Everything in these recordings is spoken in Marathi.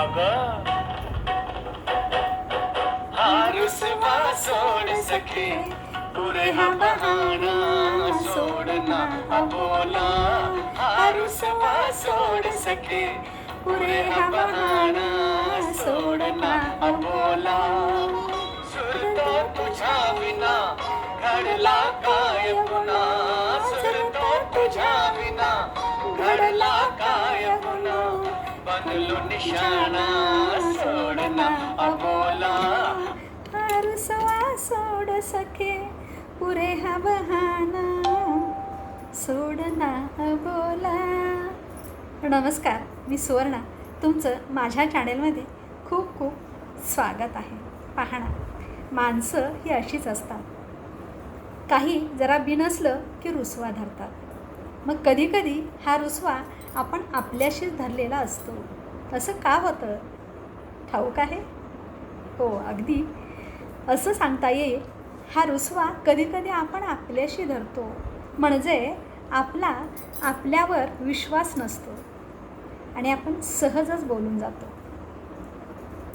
अग हारुसवा सोड सखे पुरे हा बहाणा सोडना अबोला हारुसवा सोड सखे पुरे हा बहाणा सोडना अबोला सुरतो तुझा विना घडला काय बनलो सोडना अबोला. सोड सखे पुरे हा बहाना. सोडना बोला नमस्कार मी सुवर्णा. तुमचं माझ्या चॅनेलमध्ये खूप खूप स्वागत आहे. पाहणा माणसं ही अशीच असतात. काही जरा बिनसलं की रुसवा धरतात. मग कधीकधी हा रुसवा आपण आपल्याशीच धरलेला असतो. असं का होतं? ठाऊक आहे? हो अगदी. असं सांगता येईल. हा रुसवा कधीकधी आपण आपल्याशी धरतो. म्हणजे आपला आपल्यावर विश्वास नसतो. आणि आपण सहजच बोलून जातो.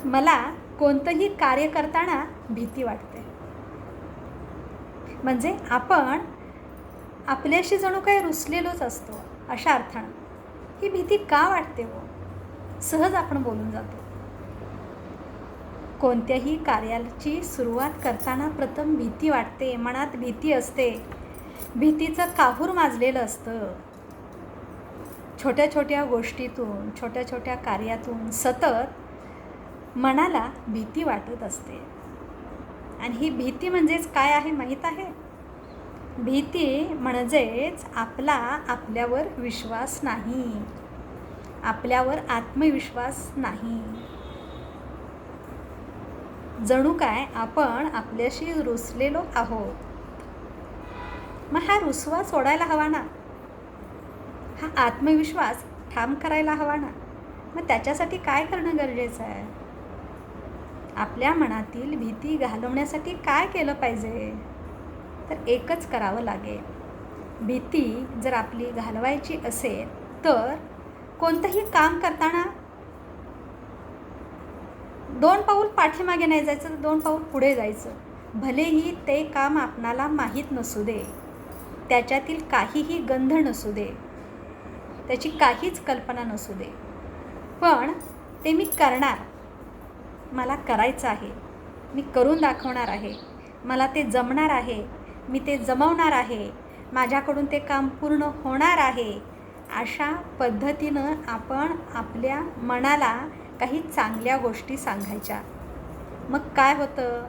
मला कोणतंही कार्य करताना भीती वाटते. म्हणजे आपण आपल्याशी जणू काही रुसलेलोच असतो अशा अर्थानं. ही भीती का वाटते हो? सहज आपण बोलून जातो. कोणत्याही कार्याची सुरुवात करताना प्रथम भीती वाटते मनात भीती असते. भीतीचं काहूर माजलेलं असतं. छोट्या छोट्या गोष्टीतून छोट्या छोट्या कार्यातून सतत मनाला भीती वाटत असते. आणि ही भीती म्हणजेच काय आहे माहीत आहे? भीती म्हणजेच आपला आपल्यावर विश्वास नाही. आपल्यावर आत्मविश्वास नाही. जणू काय आपण आपल्याशी रुसलेलो आहोत? मग हा रुसवा सोडायला हवा ना? हा आत्मविश्वास ठाम करायला हवा ना? मग त्याच्यासाठी काय करणं गरजेचं आहे? आपल्या मनातील भीती घालवण्यासाठी काय केलं पाहिजे? तर एकच करावं लागेल. भीती जर आपली घालवायची असेल तर कोणतंही काम करताना दोन पाऊल पाठीमागे नाही जायचं तर दोन पाऊल पुढे जायचं. भलेही ते काम आपणाला माहीत नसू दे त्याच्यातील काहीही गंध नसू दे त्याची काहीच कल्पना नसू दे. पण ते मी करणार मला करायचं आहे मी करून दाखवणार आहे मला ते जमणार आहे मी ते जमवणार आहे माझ्याकडून ते काम पूर्ण होणार आहे अशा पद्धतीनं आपण आपल्या मनाला काही चांगल्या गोष्टी सांगायच्या. मग काय होतं?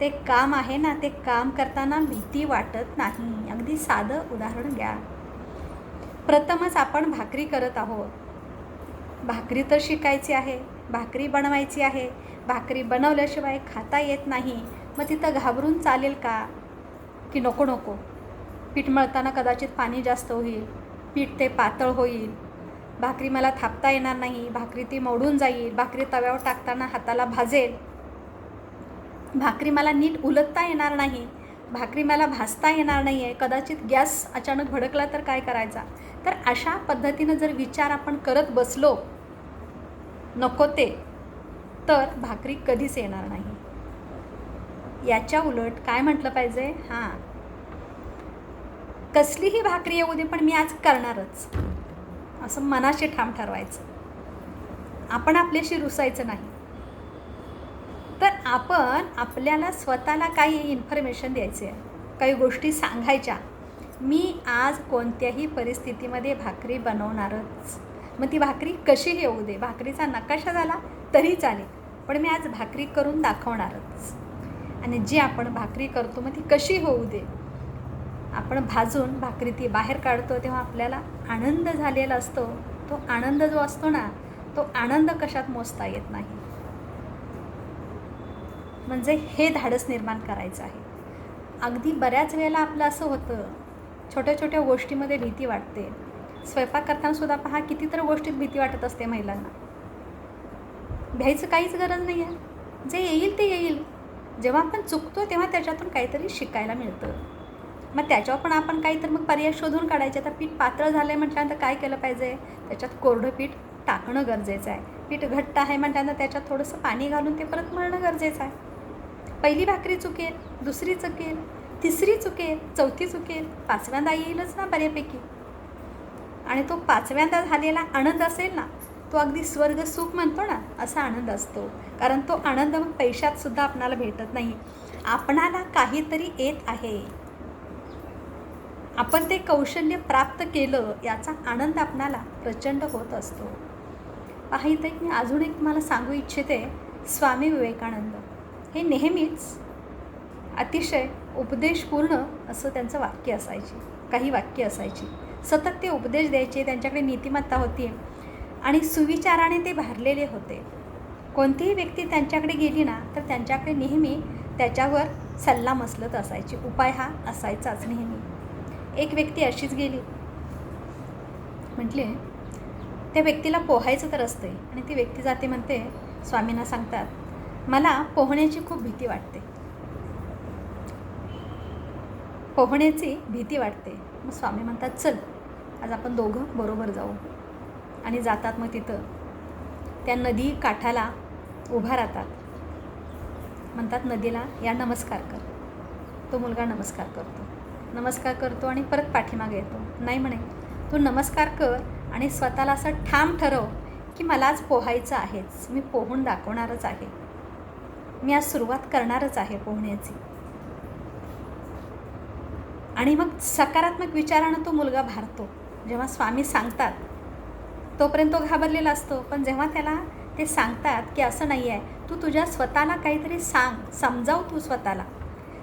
ते काम आहे ना ते काम करताना भीती वाटत नाही. अगदी साधं उदाहरण घ्या प्रथमच आपण भाकरी करत आहोत. भाकरी तर शिकायची आहे भाकरी बनवायची आहे. भाकरी बनवल्याशिवाय खाता येत नाही. मग तिथं घाबरून चालेल का? की नको नको. पीठ मळताना कदाचित पाणी जास्त होईल. पीठ ते पातळ होईल. भाकरी मला थापता येणार नाही. भाकरी ती मोडून जाईल. भाकरी तव्यावर टाकताना हाताला भाजेल. भाकरी मला नीट उलटता येणार नाही. भाकरी मला भाजता येणार नाही आहे कदाचित गॅस अचानक भडकला तर काय करायचा? तर अशा पद्धतीनं जर विचार आपण करत बसलो नको ते तर भाकरी कधीच येणार नाही. याच्या उलट काय म्हटलं पाहिजे? हां. कसलीही भाकरी येऊ दे पण मी आज करणारच. असं मनाशी ठाम ठरवायचं. आपण आपल्याशी रुसायचं नाही. तर आपण आपल्याला स्वतःला काही इन्फॉर्मेशन द्यायचे आहे काही गोष्टी सांगायच्या. मी आज कोणत्याही परिस्थितीमध्ये भाकरी बनवणारच. मग ती भाकरी कशी येऊ दे? भाकरीचा नकाशा झाला तरी चालेल पण मी आज भाकरी करून दाखवणारच. आणि जी आपण भाकरी करतो मग ती कशी होऊ दे? आपण भाजून भाकरी ती बाहेर काढतो तेव्हा आपल्याला आनंद झालेला असतो. तो आनंद जो असतो ना तो आनंद कशात मोजता येत नाही. म्हणजे हे धाडस निर्माण करायचं आहे. अगदी बऱ्याच वेळेला आपलं असं होतं छोट्या छोट्या गोष्टीमध्ये भीती वाटते. स्वयंपाक करताना सुद्धा पहा किती तर गोष्टीत भीती वाटत असते महिलांना. भ्यायचं काहीच गरज नाही आहे. जे येईल ते येईल. जेव्हा आपण चुकतो तेव्हा त्याच्यातून काहीतरी शिकायला मिळतं. मग त्याच्यावर पण आपण काही तर मग पर्याय शोधून काढायचे. आता पीठ पातळ झालं आहे म्हटल्यानंतर काय केलं पाहिजे? त्याच्यात कोरडं पीठ टाकणं गरजेचं आहे. पीठ घट्ट आहे म्हटल्यानंतर त्याच्यात थोडंसं पाणी घालून ते परत मळणं गरजेचं आहे. पहिली भाकरी चुकेल दुसरी चुकेल तिसरी चुकेल चौथी चुकेल पाचव्यांदा येईलच ना बऱ्यापैकी. आणि तो पाचव्यांदा झालेला आनंद असेल ना तो अगदी स्वर्ग सुख म्हणतो ना असा आनंद असतो. कारण तो आनंद मग पैशातसुद्धा आपणाला भेटत नाही. आपणाला काहीतरी येत आहे. आपण ते कौशल्य प्राप्त केलं याचा आनंद आपणाला प्रचंड होत असतो. पहा एक मी अजून एक तुम्हाला सांगू इच्छिते स्वामी विवेकानंद. हे नेहमीच अतिशय उपदेशपूर्ण असं त्यांचं वाक्य असायचे. काही वाक्य असायची. सतत ते उपदेश द्यायचे त्यांच्याकडे नीतिमत्ता होती आणि सुविचाराने ते भरलेले होते. कोणतीही व्यक्ती त्यांच्याकडे गेली ना तर त्यांच्याकडे नेहमी त्याच्यावर सल्ला मसलत असायची. उपाय हा असायचाच नेहमी. एक व्यक्ती अशीच गेली. म्हटले त्या व्यक्तीला पोहायचं तर असते आणि ती व्यक्ती जाते म्हणते स्वामींना सांगतात मला पोहण्याची खूप भीती वाटते. पोहण्याची भीती वाटते. मग स्वामी म्हणतात चल आज आपण दोघं बरोबर जाऊ. आणि जातात मग तिथं. त्या नदी काठाला उभा राहतात. म्हणतात नदीला या नमस्कार कर. तो मुलगा नमस्कार करतो. नमस्कार करतो आणि परत पाठीमागे येतो. नाही म्हणे तू नमस्कार कर आणि स्वतःला असं ठाम ठरव की मला आज पोहायचं आहेच. मी पोहून दाखवणारच आहे. मी आज सुरुवात करणारच आहे पोहण्याची. आणि मग सकारात्मक विचारानं तो मुलगा भारतो. जेव्हा स्वामी सांगतात तोपर्यंत तो घाबरलेला असतो. पण जेव्हा त्याला ते सांगतात की असं नाही आहे तू तुझ्या स्वतःला काहीतरी सांग समजाव तू स्वतःला.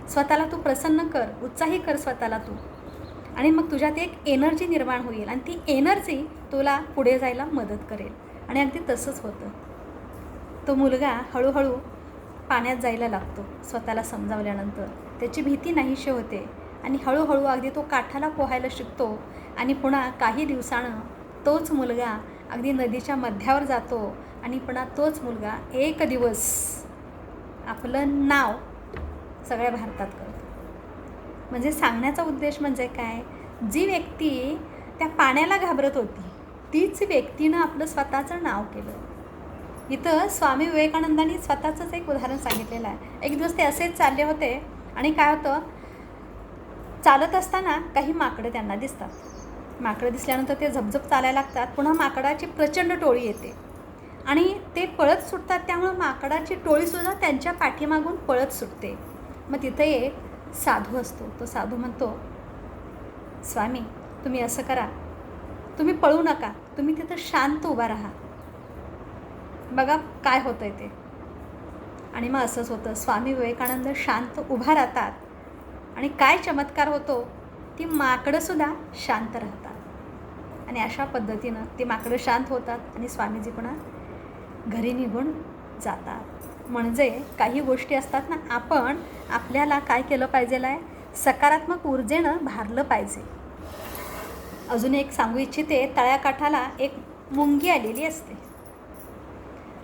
स्वतःला तू प्रसन्न कर उत्साही कर स्वतःला तू. आणि मग तुझ्यात एक एनर्जी निर्माण होईल आणि ती एनर्जी तुला पुढे जायला मदत करेल. आणि अगदी तसंच होतं. तो मुलगा हळूहळू पाण्यात जायला लागतो स्वतःला समजावल्यानंतर. त्याची भीती नाहीशी होते आणि हळूहळू अगदी तो काठाला पोहायला शिकतो आणि पुन्हा काही दिवसानं तोच मुलगा अगदी नदीच्या मध्यावर जातो आणि पुन्हा तोच मुलगा एक दिवस आपलं नाव सगळ्या भारतात करतो. म्हणजे सांगण्याचा उद्देश म्हणजे काय? जी व्यक्ती त्या पाण्याला घाबरत होती तीच व्यक्तीनं आपलं स्वतःचं नाव केलं. इथं स्वामी विवेकानंदांनी स्वतःचंच एक उदाहरण सांगितलेलं आहे. एक दिवस ते असेच चालले होते आणि काय होतं? चालत असताना काही माकडं त्यांना दिसतात. माकडं दिसल्यानंतर ते झपझप चालायला लागतात. पुन्हा माकडाची प्रचंड टोळी येते. आणि ते पळत सुटतात त्यामुळं माकडाची टोळीसुद्धा त्यांच्या पाठीमागून पळत सुटते. मग तिथे एक साधू असतो. तो साधू म्हणतो स्वामी तुम्ही असं करा. तुम्ही पळू नका. तुम्ही तिथं शांत उभा राहा. बघा काय होतं आहे ते. आणि मग असंच होतं. स्वामी विवेकानंद शांत उभा राहतात. आणि काय चमत्कार होतो ती माकडंसुद्धा शांत राहतात. आणि अशा पद्धतीनं ती माकडं शांत होतात आणि स्वामीजी पुन्हा घरी निघून जातात. म्हणजे काही गोष्टी असतात ना आपण आपल्याला काय केलं पाहिजेल आहे? सकारात्मक ऊर्जेनं भारलं पाहिजे. अजून एक सांगू इच्छिते तळ्याकाठाला एक मुंगी आलेली असते.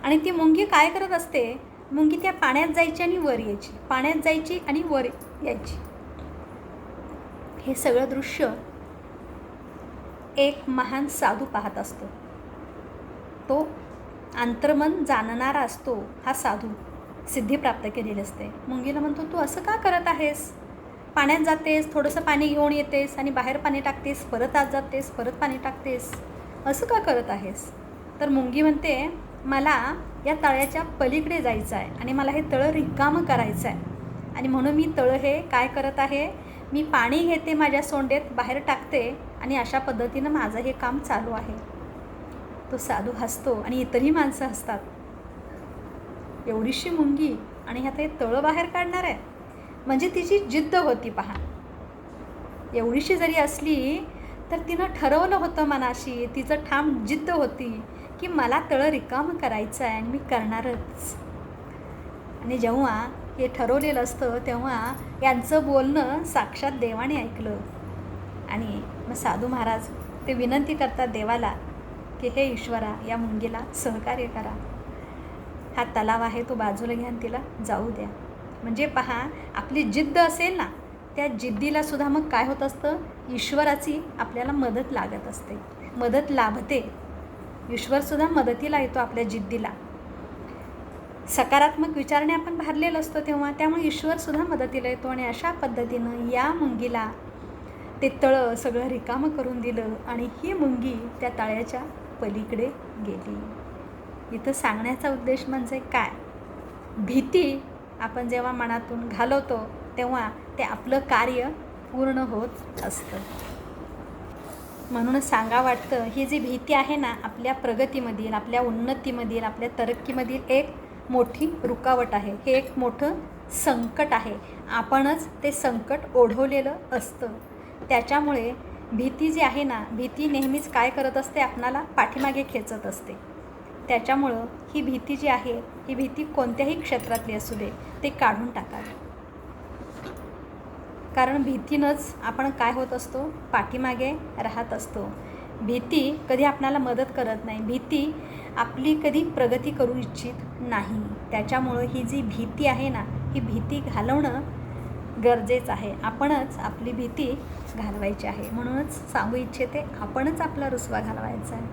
आणि ती मुंगी काय करत असते? मुंगी त्या पाण्यात जायची आणि वर यायची. पाण्यात जायची आणि वर यायची. हे सगळं दृश्य एक महान साधू पाहत असतो. तो अंतर्मन जाणणारा असतो हा साधू सिद्धी प्राप्त केलेली असते. मुंगीला म्हणतो तू असं का करत आहेस? पाण्यात जातेस थोडंसं पाणी घेऊन येतेस आणि बाहेर पाणी टाकतेस परत आत जातेस परत पाणी टाकतेस. असं का करत आहेस? तर मुंगी म्हणते मला या तळ्याच्या पलीकडे जायचं आहे आणि मला हे तळं रिकामं करायचं आहे आणि म्हणून मी तळं हे काय करत आहे? मी पाणी घेते माझ्या सोंडेत बाहेर टाकते आणि अशा पद्धतीनं माझं हे काम चालू आहे. तो साधू हसतो आणि इतरही माणसं हसतात. एवढीशी मुंगी आणि ह्यात हे तळं बाहेर काढणार आहे. म्हणजे तिची जिद्द होती पहा. एवढीशी जरी असली तर तिनं ठरवलं होतं मनाशी तिचं ठाम जिद्द होती की मला तळं रिकाम करायचं आहे आणि मी करणारच. आणि जेव्हा हे ठरवलेलं असतं तेव्हा यांचं बोलणं साक्षात देवाने ऐकलं. आणि मग साधू महाराज ते विनंती करतात देवाला की हे ईश्वरा या मुंगीला सहकार्य करा. हा तलाव आहे तो बाजूला घ्या आणि तिला जाऊ द्या. म्हणजे पहा आपली जिद्द असेल ना त्या जिद्दीला सुद्धा मग काय होत असतं? ईश्वराची आपल्याला मदत लागत असते. मदत लाभते. ईश्वरसुद्धा मदतीला येतो आपल्या जिद्दीला. सकारात्मक विचारणे आपण भारलेलो असतो तेव्हा त्यामुळे ईश्वरसुद्धा मदतीला येतो आणि अशा पद्धतीनं या मुंगीला ते तळं सगळं रिकामं करून दिलं आणि ही मुंगी त्या तळ्याच्या पलीकडे गेली. इथं सांगण्याचा उद्देश म्हणजे काय? भीती आपण जेव्हा मनातून घालवतो तेव्हा ते आपलं कार्य पूर्ण होत असतं. म्हणून सांगा वाटतं ही जी भीती आहे ना आपल्या प्रगतीमधील आपल्या उन्नतीमधील आपल्या तरक्कीमधील एक मोठी रुकावट आहे. हे एक मोठं संकट आहे. आपणच ते संकट ओढवलेलं असतं. त्याच्यामुळे भीती जी आहे ना भीती नेहमीच काय करत असते आपणाला? पाठीमागे खेचत असते. त्याच्यामुळं ही भीती जी आहे ही भीती कोणत्याही क्षेत्रातली असू दे ते काढून टाकावे. कारण भीतीनंच आपण काय होत असतो? पाठीमागे राहत असतो. भीती कधी आपणाला मदत करत नाही. भीती आपली कधी प्रगती करू इच्छित नाही. त्याच्यामुळं ही जी भीती आहे ना ही भीती घालवणं गरजेचं आहे. आपणच आपली भीती घालवायची आहे. म्हणूनच सांगू इच्छिते आपणच आपला रुसवा घालवायचा आहे.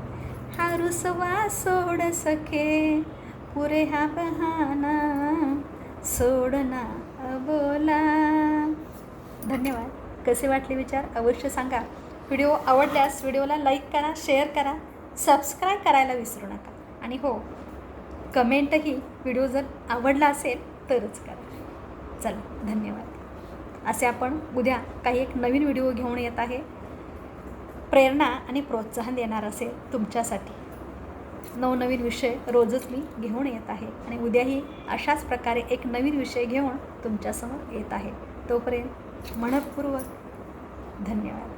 हा रुसवा सोड सखे पुरे हा बहाना सोडना बोला धन्यवाद. कसे वाटले विचार? अवश्य सांगा. व्हिडिओ आवडल्यास व्हिडिओला लाईक करा शेअर करा सबस्क्राईब करायला विसरू नका. आणि हो कमेंटही व्हिडिओ जर आवडला असेल तरच करा. चला धन्यवाद. असे आपण उद्या काही एक नवीन व्हिडिओ घेऊन येत आहे. प्रेरणा आणि प्रोत्साहन देणार असेल तुमच्यासाठी. नवनवीन विषय रोजच मी घेऊन येत आहे आणि उद्याही अशाच प्रकारे एक नवीन विषय घेऊन तुमच्यासमोर येत आहे. तोपर्यंत मनपूर्वक धन्यवाद.